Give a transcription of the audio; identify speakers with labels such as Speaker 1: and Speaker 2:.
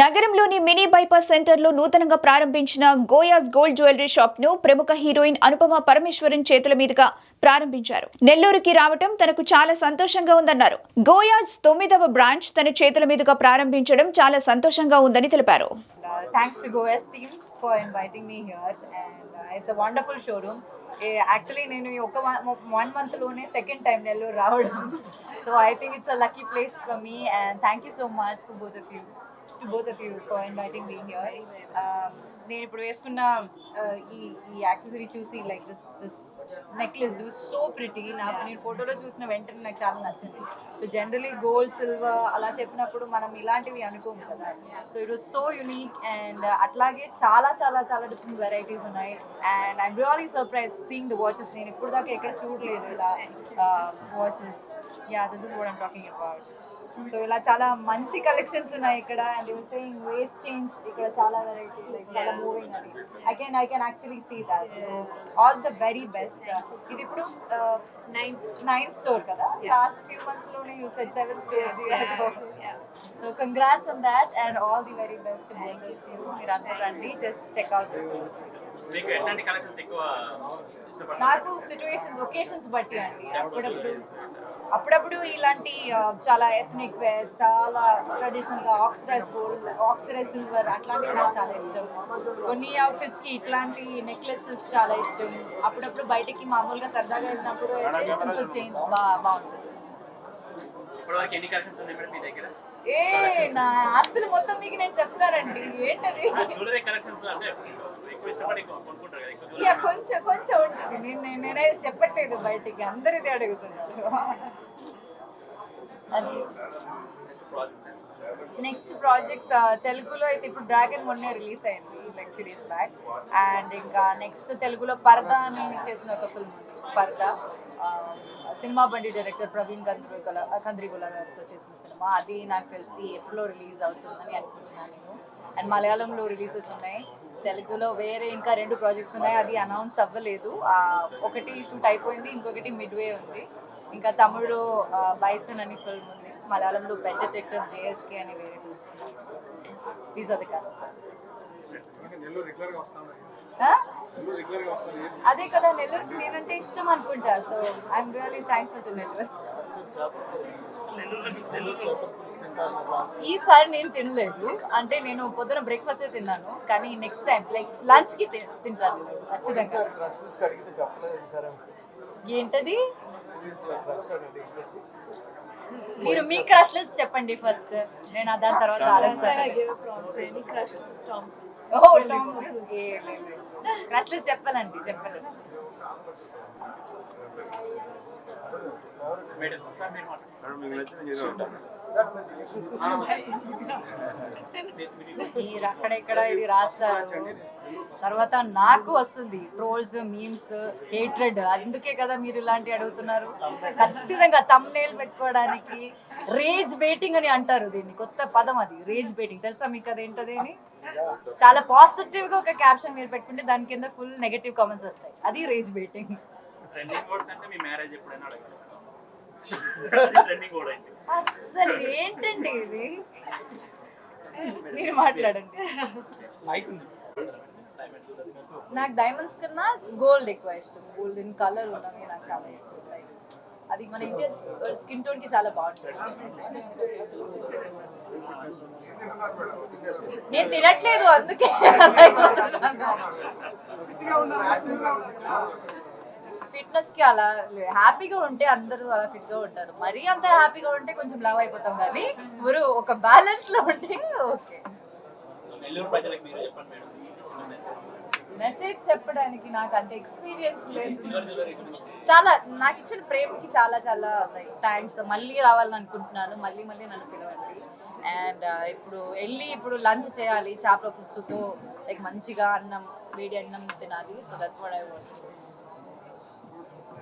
Speaker 1: నగరంలోని mini bypass సెంటర్లో నూతనంగా ప్రారంభించిన గోయాస్ గోల్డ్ జ్యువెలరీ షాప్ను ప్రముఖ హీరోయిన్ అనుపమ పరమేశ్వరన్ చేతుల మీదుగా ప్రారంభించారు. నెల్లూరుకి రావటం తనకు చాలా సంతోషంగా ఉందన్నారు. గోయాజ్ తొమ్మిదవ బ్రాంచ్ తన చేతుల మీదుగా ప్రారంభించడం చాలా సంతోషంగా ఉందని తెలిపారు.
Speaker 2: థ్యాంక్స్ thanks యాక్చువల్లీ నేను ఈ ఒక వన్ మంత్లోనే సెకండ్ టైం నెల్లూరు రావడం. So I think it's a lucky place for me and thank you so much for both of you to both of you for inviting me here నేను ఇప్పుడు వేసుకున్న ఈ ఈ యాక్సెసరీ చూసి like this this necklace so pretty నాకు నేను ఫోటోలో చూసిన వెంటనే నాకు చాలా నచ్చింది. సో జనరలీ గోల్డ్ సిల్వర్ అలా చెప్పినప్పుడు మనం ఇలాంటివి అనుకోము కదా. So it was so unique and అట్లాగే చాలా చాలా చాలా డిఫరెంట్ వెరైటీస్ ఉన్నాయి. And I'm really surprise seeing the watches నేను ఇప్పుడు దాకా ఎక్కడ చూడలేదు ఇలా watches yeah this is what I'm talking about so ఇలా చాలా మంచి కలెక్షన్స్ ఉన్నాయి ఇక్కడ. And you saying waist chains ఇక్కడ చాలా వెరైటీ లైక్ చాలా మూవింగ్ అని I can I can actually see that so all the very best ఇది ఇప్పుడు నైన్త్ నైన్త్ స్టోర్ కదా? Last few మంత్స్లోనే you set seven stores so congrats on that and all the very best మీరు అందరూ రండి just check out the store
Speaker 3: మీకు ఎట్లాంటి collections ఎక్కువ ఇష్టపడతారు?
Speaker 2: నాకు సిచ్యువేషన్స్ ఒకేషన్స్ బట్టి అండి. అప్పుడప్పుడు. అప్పుడప్పుడు ఇలాంటి చాలా ఎథనిక్ వేస్ చాలా ట్రెడిషనల్గా ఆక్సిడైజ్ గోల్డ్ ఆక్సిడైజ్ సిల్వర్ అట్లాంటివి నాకు చాలా ఇష్టం. కొన్ని అవుట్ఫిట్స్కి ఇట్లాంటి నెక్లెసెస్ చాలా ఇష్టం. అప్పుడప్పుడు బయటికి మామూలుగా సరదాగా వెళ్ళినప్పుడు అయితే సింపుల్ చైన్స్ బా బాగుంటుంది. ఏ నా ఆస్తులు మొత్తం మీకు నేను చెప్తానండి. ఏంటది? కొంచెం కొంచెం ఉంటుంది. నేను నేను- నేనైతే చెప్పట్లేదు బయటికి. అందరిది అడుగుతున్నారు అంతే
Speaker 3: నెక్స్ట్ ప్రాజెక్ట్స్
Speaker 2: తెలుగులో అయితే ఇప్పుడు డ్రాగన్ మొన్నే రిలీజ్ అయింది like three days back and ఇంకా నెక్స్ట్ తెలుగులో పరదా అని చేసిన ఒక ఫిల్మ్ ఉంది పరదా సినిమా బండి డైరెక్టర్ ప్రవీణ్ కంద్రిగుల కంద్రిగుల గారితో చేసిన సినిమా. అది నాకు తెలిసి ఏప్రిల్లో రిలీజ్ అవుతుందని అనుకుంటున్నాను నేను. అండ్ మలయాళంలో రిలీజెస్ ఉన్నాయి. తెలుగులో వేరే ఇంకా రెండు ప్రాజెక్ట్స్ ఉన్నాయి. అది అనౌన్స్ అవ్వలేదు. ఒకటి షూట్ అయిపోయింది ఇంకొకటి మిడ్వే ఉంది. ఇంకా తమిళ్ళో బైసన్ అని ఫిల్మ్ ఉంది. మలయాళంలో పెద్ద డిటెక్టివ్ జేఎస్కే అని వేరే ఫిల్మ్స్ ఉన్నాయి. So these are the kind of projects
Speaker 4: Nellore రెగ్యులర్గా వస్తాను నెల్లూరు రెగ్యులర్గా వస్తాను.
Speaker 2: అదే కదా నెల్లూరుకి నేనంటే ఇష్టం అనుకుంటా. So I'm really thankful to Nellore ఈసారి నేను తినలేదు. అంటే నేను పొద్దున బ్రేక్ఫాస్ట్ తిన్నాను. కానీ నెక్స్ట్ టైం లైక్ లంచ్కి తింటాను ఖచ్చితంగా. ఏంటది? మీరు మీ క్రష్ చెప్పండి ఫస్ట్ నేను ఆ దాని తర్వాత ఆలోచిస్తాను. ఓ టామ్ క్రూజ్ క్రష్ చెప్పాలండి చెప్పలేదు
Speaker 3: మేడం సార్ మీరు
Speaker 2: అక్కడెక్కడ ఇది రాస్తారు? తర్వాత నాకు వస్తుంది ట్రోల్స్ మీమ్స్ హేట్రెడ్. అందుకే కదా మీరు ఇలాంటివి అడుగుతున్నారు. ఖచ్చితంగా తమ్నేల్ పెట్టుకోవడానికి రేజ్ బేటింగ్ అని అంటారు దీన్ని. కొత్త పదం అది రేజ్ బేటింగ్ తెలుసా మీకు అది ఏంటది అని చాలా పాజిటివ్గా ఒక క్యాప్షన్ మీరు పెట్టుకుంటే దాని కింద ఫుల్ నెగటివ్ కామెంట్స్ వస్తాయి. అది రేజ్ బేటింగ్ అస్సలు ఏంటండి ఇది? మీరు మాట్లాడండి. నాకు డైమండ్స్ కన్నా గోల్డ్ ఎక్కువ ఇష్టం. గోల్డెన్ కలర్ ఉన్నవి నాకు చాలా ఇష్టం. Like, అది మన ఇండియన్ స్కిన్ టోన్కి చాలా బాగుంటుంది. నేను తినట్లేదు అందుకే ఫిట్నెస్కి అలా హ్యాపీగా ఉంటే అందరూ అలా ఫిట్గా ఉంటారు. మరీ అంత హ్యాపీగా ఉంటే కొంచెం లావ్ అయిపోతాం కానీ ఎవరు ఒక బ్యాలెన్స్లో ఉంటే ఓకే. మెసేజ్ చెప్పడానికి నాకు అంత ఎక్స్పీరియన్స్ లేదు. చాలా నాకు ఇచ్చిన ప్రేమకి చాలా చాలా లైక్ థ్యాంక్స్ మళ్ళీ రావాలని అనుకుంటున్నాను. మళ్ళీ మళ్ళీ నన్ను పిలవండి. అండ్ ఇప్పుడు వెళ్ళి ఇప్పుడు లంచ్ చేయాలి. చేపల పులుసుతో లైక్ మంచిగా అన్నం వేడి అన్నం తినాలి. So that's what I want